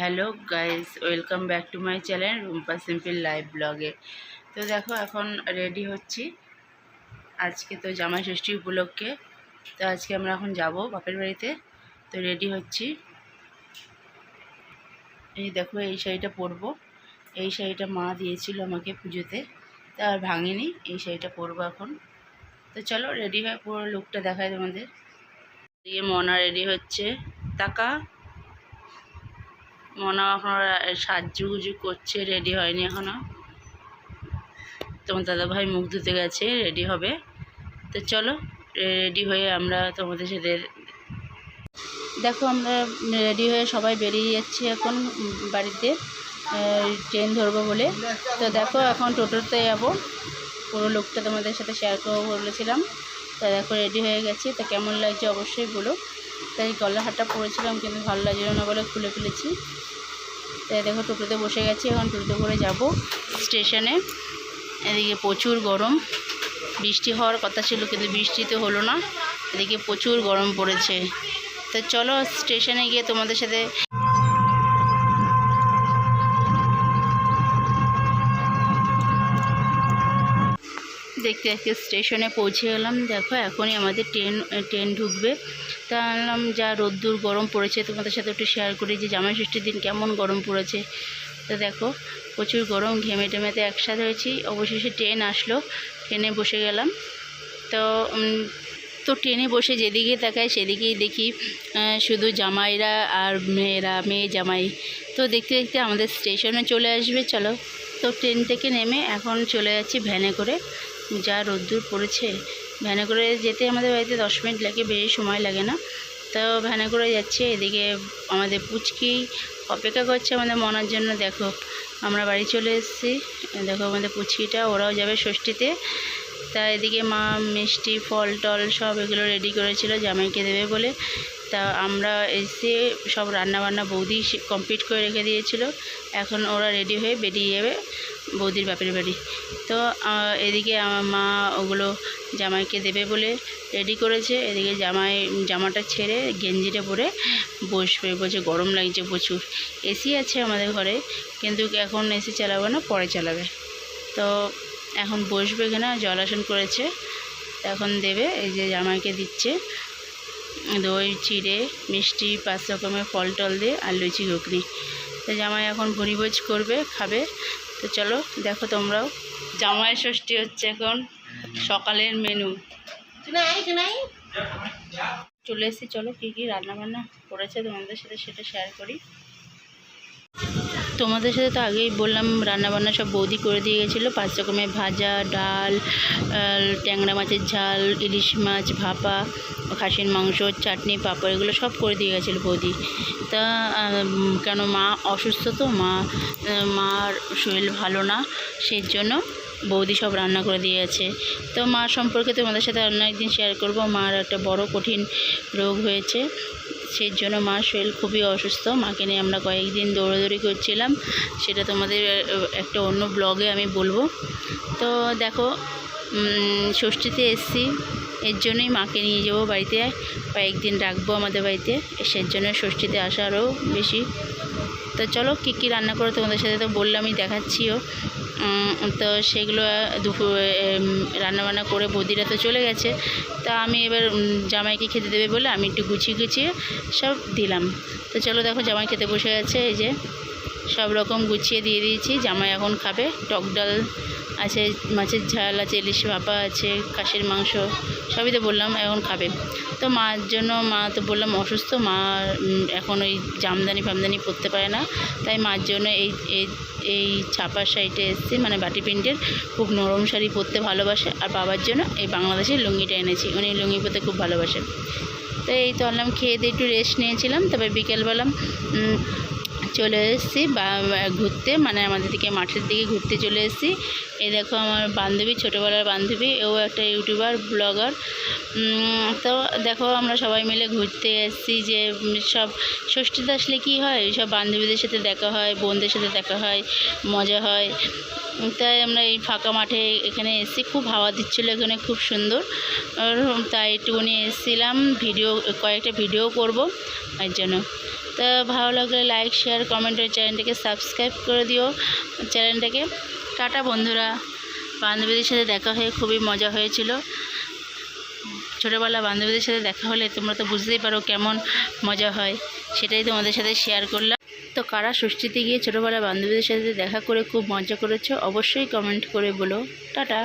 Hello guys, welcome back to my channel Rumpa simple live ব্লগে। তো দেখো, এখন রেডি হচ্ছি। আজকে তো জামাই ষষ্ঠী উপলক্ষে। তো আজকে আমরা এখন যাব বাপের বাড়িতে। তো রেডি হচ্ছি। এই দেখো, এই শাড়িটা পরবো। এই শাড়িটা মা দিয়েছিল আমাকে পুজোতে। তা আর ভাঙিনি, এই শাড়িটা পরবো এখন। তো চলো, রেডি হয়ে পুরো লুকটা দেখায় তোমাদের। দিয়ে মনা রেডি হচ্ছে। টাকা মনে এখন সাজুগুজু করছে রেডি হয়নি এখনও তোমার দাদাভাই মুখ ধুতে গেছে রেডি হবে। তো চলো রেডি হয়ে আমরা তোমাদের সাথে দেখো, আমরা রেডি হয়ে সবাই বেরিয়ে যাচ্ছি এখন বাড়িতে। ট্রেন ধরবো বলে। তো দেখো, এখন টোটোতে যাব। পুরো লোকটা তোমাদের সাথে শেয়ার করব বলেছিলাম। তা দেখো রেডি হয়ে গেছি। তা কেমন লাগছে অবশ্যই বলো। তাই গলার হাটটা পরেছিলাম কিন্তু ভালো লাগছিল না বলে খুলে ফেলেছি। তাই দেখো টোটোতে বসে গেছি, এখন টোটোতে করে যাব স্টেশনে। এদিকে প্রচুর গরম। বৃষ্টি হওয়ার কথা ছিল কিন্তু বৃষ্টি তো হলো না। এদিকে প্রচুর গরম পড়েছে। তো চলো স্টেশনে গিয়ে তোমাদের সাথে দেখতে দেখতে স্টেশনে পৌঁছে গেলাম। দেখো, এখনই আমাদের ট্রেন ট্রেন ঢুকবে। তা আনলাম যা রোদ্দুর, গরম পড়েছে। তোমাদের সাথে একটু শেয়ার করি যে জামাই ষষ্ঠীর দিন কেমন গরম পড়েছে। তো দেখো, প্রচুর গরম, ঘেমে টেমেতে একসাথে হয়েছি। অবশেষে ট্রেন আসলো, ট্রেনে বসে গেলাম। তো তো ট্রেনে বসে যেদিকে তাকাই সেদিকেই দেখি শুধু জামাইরা আর মেয়েরা, মেয়ে জামাই। তো দেখতে দেখতে আমাদের স্টেশনে চলে আসবে। চলো, তো ট্রেন থেকে নেমে এখন চলে যাচ্ছি ভ্যানে করে। যা রোদ্দুর পড়েছে। ভ্যানে করে যেতে আমাদের বাড়িতে দশ মিনিট লাগে, বেশি সময় লাগে না। তো ভ্যানে করে যাচ্ছে, এদিকে আমাদের পুচকি অপেক্ষা করছে আমাদের মনার জন্য, দেখো। আমরা বাড়ি চলে এসেছি, দেখো আমাদের পুচকিটা, ওরাও যাবে ষষ্ঠীতে। তা এদিকে মা, মিষ্টি ফল টল সব এগুলো রেডি করেছিল, জামাইকে দেবে বলে। তা আমরা এসে সব রান্নাবান্না বৌদি কমপ্লিট করে রেখে দিয়েছিল। এখন ওরা রেডি হয়ে বেরিয়ে যাবে বৌদির বাপের বাড়ি। তো এদিকে আমার মা ওগুলো জামাইকে দেবে বলে রেডি করেছে। এদিকে জামাই জামাটা ছেড়ে গেঞ্জিটা পরে বসবে। বলছে, গরম লাগছে প্রচুর। এসি আছে আমাদের ঘরে, কিন্তু এখন এসি চালাবে না, পরে চালাবে। তো, এখন বসবে এখানে জল আসন করেছে। এখন দেবে, এই যে জামাইকে দিচ্ছে। দই চিড়ে মিষ্টি পাঁচ রকমের ফল টল দিয়ে আর লুচি ঘুগনি। তো জামাই এখন ভুড়িভোজ করবে খাবে। তো চলো দেখো তোমরাও। জামাই ষষ্ঠী হচ্ছে এখন সকালের মেনু চলে এসেছি চলো কী কী রান্নাবান্না করেছে তোমাদের সাথে সেটা শেয়ার করি। তোমাদের সাথে তো আগেই বললাম, রান্নাবান্না সব বৌদি করে দিয়ে গেছিল। পাঁচ রকমের ভাজা, ডাল ট্যাংরা মাছের ঝাল, ইলিশ মাছ, ভাপা, খাসির মাংস, চাটনি, পাঁপড়, এগুলো সব করে দিয়ে গেছিল বৌদি। তা কেন মা অসুস্থ তো? মা, মার শরীর ভালো না সেই জন্য বৌদি সব রান্না করে দিয়ে দিয়েছে তো মা সম্পর্কে তোমাদের সাথে অন্য একদিন শেয়ার করব। মার একটা বড় কঠিন রোগ হয়েছে। সেই জন্য মার শরীর খুবই অসুস্থ। মাকে নিয়ে আমরা কয়েকদিন দৌড়াদৌড়ি করছিলাম। সেটা তোমাদের একটা অন্য ব্লগে আমি বলব। তো দেখো ষষ্ঠীতে এসছি। এর জন্যই মাকে নিয়ে যাব বাড়িতে। কয়েকদিন রাখব আমাদের বাড়িতে। সেই জন্য ষষ্ঠীতে আসা আরও বেশি। তো চলো, কী কী রান্না করো তোমাদের সাথে তো বললামই, দেখাচ্ছিও। তো সেগুলো দুপুর রান্নাবান্না করে বৌদিরা তো চলে গেছে। তা আমি এবার জামাইকে খেতে দেবে বলে আমি একটু গুছিয়ে গুছিয়ে সব দিলাম। তো চলো দেখো, জামাই খেতে বসে গেছে এই যে। সব রকম গুছিয়ে দিয়ে দিয়েছি। জামাই এখন খাবে। টক ডাল আছে, মাছের ঝাল আছে, ইলিশ ভাপা আছে খাসির মাংস, সবই তো বললাম এখন খাবে। তো মার জন্য মা তো বললাম অসুস্থ, মা এখন ওই জামদানি ফামদানি পরতে পারে না। তাই মার জন্য এই এই ছাপার শাড়িটা এসেছি মানে বাটি প্রিন্টের খুব নরম শাড়ি পরতে ভালোবাসে। আর বাবার জন্য এই বাংলাদেশের লুঙ্গিটা এনেছি। উনি লুঙ্গি পরতে খুব ভালোবাসে তো এই তো আনলাম, খেয়ে দিয়ে একটু রেস্ট নিয়েছিলাম। তবে বিকেলবেলা চলে এসেছি, বা ঘুরতে মানে আমাদের দিকে মাঠের দিকে ঘুরতে চলে এসেছি। এই দেখো আমার বান্ধবী, ছোটোবেলার বান্ধবী, ও একটা ইউটিউবার, ব্লগার। তো দেখো আমরা সবাই মিলে ঘুরতে এসেছি যে সব ষষ্ঠীতে আসলে কী হয়? সব বান্ধবীদের সাথে দেখা হয়, বোনদের সাথে দেখা হয়, মজা হয়। তাই আমরা এই ফাঁকা মাঠে এখানে এসেছি, খুব হাওয়া দিচ্ছিল এখানে, খুব সুন্দর। তাই একটুখানি এসেছিলাম, ভিডিও, কয়েকটা ভিডিও করব এর জন্য। তো ভালো লাগলে লাইক শেয়ার কমেন্ট চ্যানেলটাকে সাবস্ক্রাইব করে দিও। চ্যানেলটাকে টাটা বন্ধুরা। বান্ধবীদের সাথে দেখা হয়ে খুবই মজা হয়েছিল। ছোটোবেলা বান্ধবীদের সাথে দেখা হলে তোমরা তো বুঝতেই পারো কেমন মজা হয়। সেটাই তোমাদের সাথে শেয়ার করলাম। তো কারা ষষ্ঠীতে গিয়ে ছোটোবেলা বান্ধবীদের সাথে দেখা করে খুব মজা করেছ, অবশ্যই কমেন্ট করে বলো। টাটা।